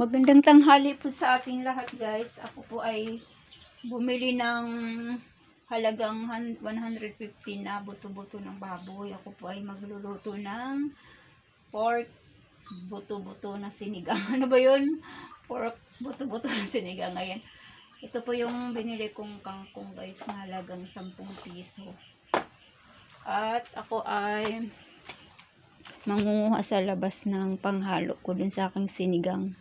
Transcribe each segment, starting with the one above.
Magandang tanghali po sa ating lahat guys. Ako po ay bumili ng halagang han- 150 na buto-buto ng baboy. Ako po ay magluluto ng pork buto-buto na sinigang. Ano ba yun? Pork buto-buto na sinigang. Ayan. Ito po yung binili kong kangkong guys na halagang 10 piso. At ako ay mangunguha sa labas ng panghalo ko dun sa aking sinigang.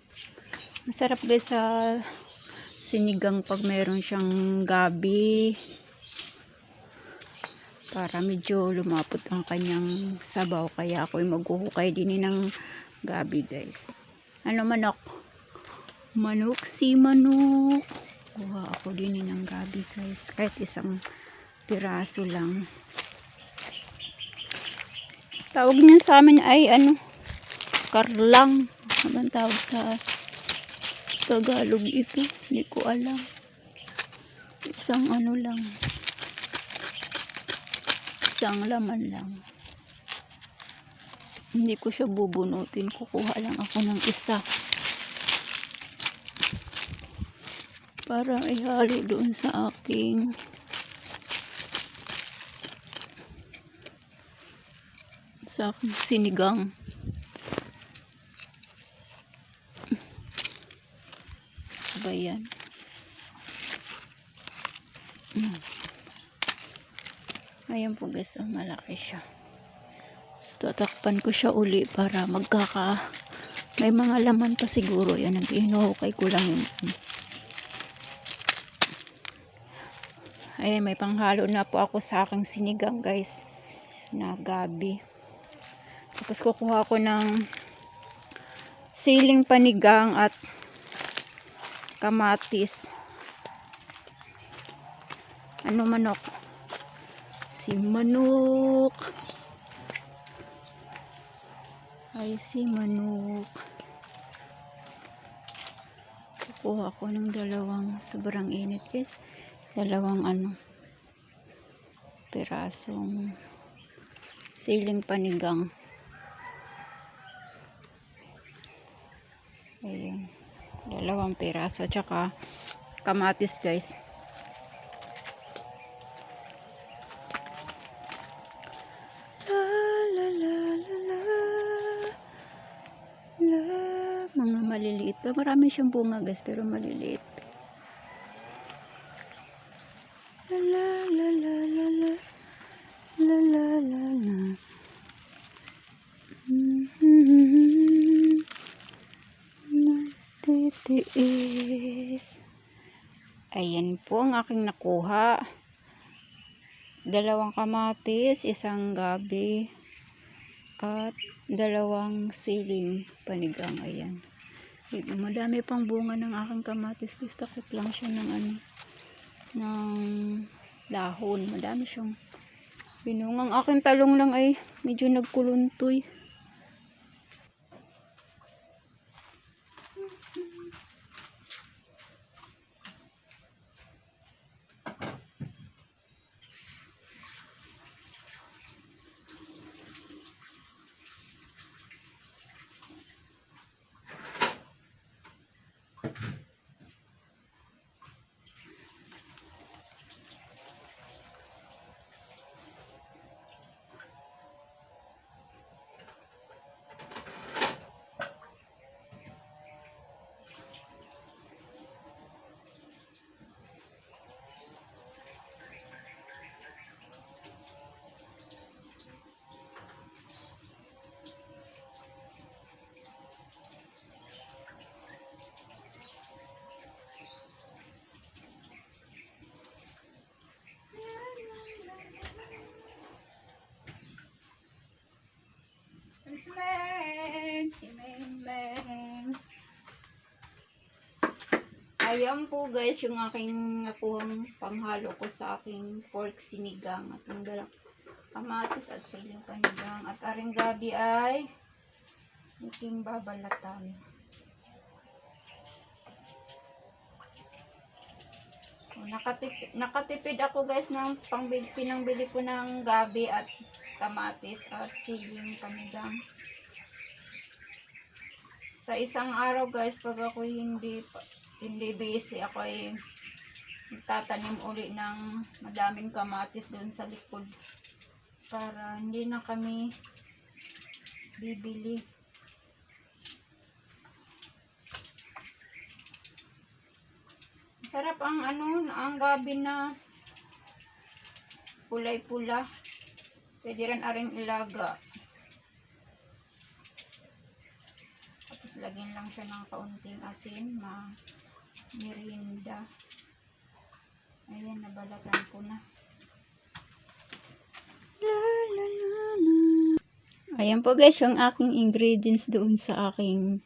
Masarap guys sa sinigang pag mayroon siyang gabi para medyo lumapot ang kanyang sabaw kaya ako ay maghuhukay din ng gabi guys. Ano manok? Manok si manok. Kuha ako din ng gabi guys. Kahit isang piraso lang. Tawag niya sa amin ay ano, karlang. Ano ang tawag sa Tagalog ito? Hindi ko alam. Isang ano lang. Isang laman lang. Hindi ko siya bubunutin. Kukuha lang ako ng isa. Para ihalo doon sa aking sa aking sinigang. Ba yan? Ayan po guys, oh, malaki siya. So, tatakpan ko siya uli para magkaka may mga laman pa siguro yan nag-inuhukay ko lang yun may panghalo na po ako sa aking sinigang guys na gabi tapos kukuha ko ng siling panigang at kamatis. Ano manok? Si manok. Ay, si manok. Kukuha ko ng dalawang sobrang init guys. Dalawang ano pirasong siling panigang. Ayan. Piraso. Tsaka kamatis guys. La, la, la, la, la. La. Mga maliliit pa. Marami siyang bunga guys. Pero maliliit. Titiis. Ayan po ang aking nakuha. Dalawang kamatis, isang gabi, at dalawang siling panigang. Ayan. Madami pang bunga ng aking kamatis. Gusto ko lang siya ng ano, ng dahon. Madami siyang binungang. Aking talong lang ay medyo nagkuluntoy. Si Meng, si Meng Meng. Ayan po guys, yung aking nakuhang panghalo ko sa aking pork sinigang. At yung dalang kamatis at siling panigang. At aring gabi ay aking babalatan. Nakatipid, nakatipid ako guys ng pangbili, pinangbili ko ng gabi at kamatis at siling panigang. sa isang araw guys, pag ako hindi hindi busy, ako ay tatanim uli ng madaming kamatis doon sa likod para hindi na kami bibili. Sarap ang ano, ang gabi na kulay-pula. Pwede rin aring ilaga. Tapos lagyan lang siya ng kaunting asin, ma merinda. Ayan, nabalatan ko na. La. Ayan po guys, yung aking ingredients doon sa aking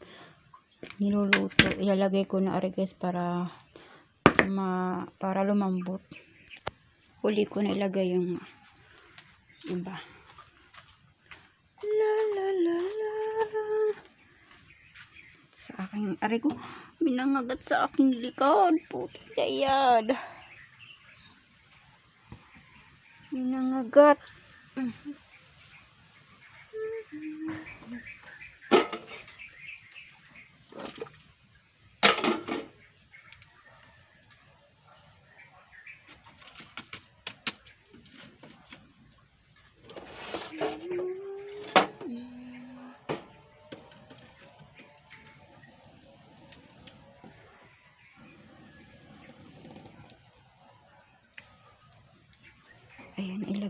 niluluto. Ilalagay ko na ari guys para ma para lumambot. Huli ko na ilagay yung iba. La la la la. Sa aking ari ko, minangagat sa aking likod. Puti kayad. Minangagat. Ayan,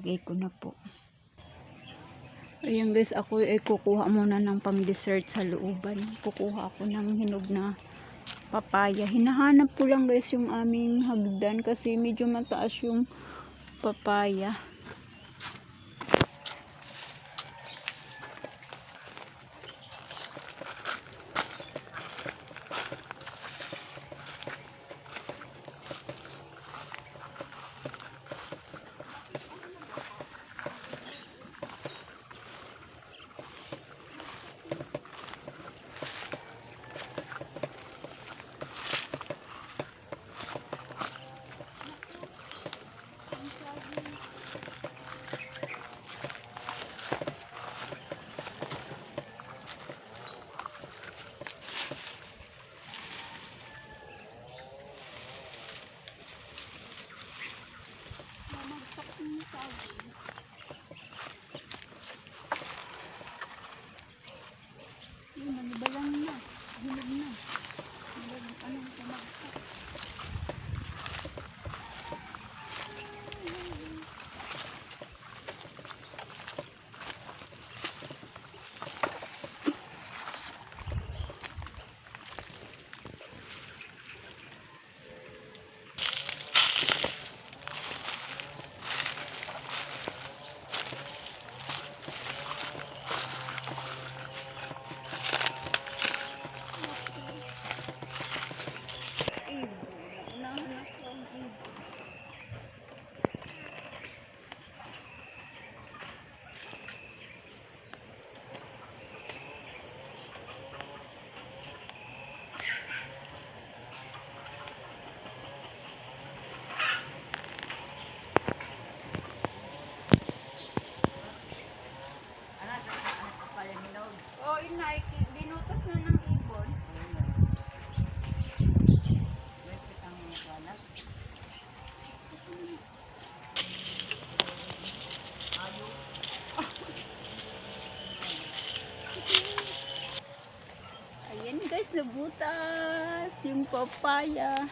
ilagay ko na po. Ayan guys, ako ay kukuha muna ng pang dessert sa looban. Kukuha ako ng hinog na papaya. Hinahanap ko lang guys yung aming hagdan kasi medyo mataas yung papaya. Inay, binutas na ng ibon. Ayan guys, nabutas yung papaya.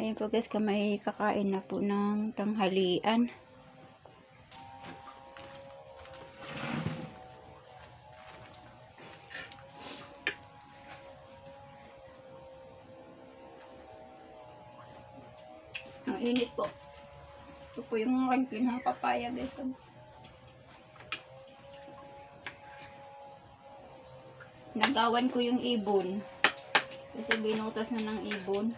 Ayun po guys, kamay kakain na po ng tanghalian. Ang init po. Ito po yung aking ng papaya guys. Nagawan ko yung ibon. Kasi binutas na ng ibon.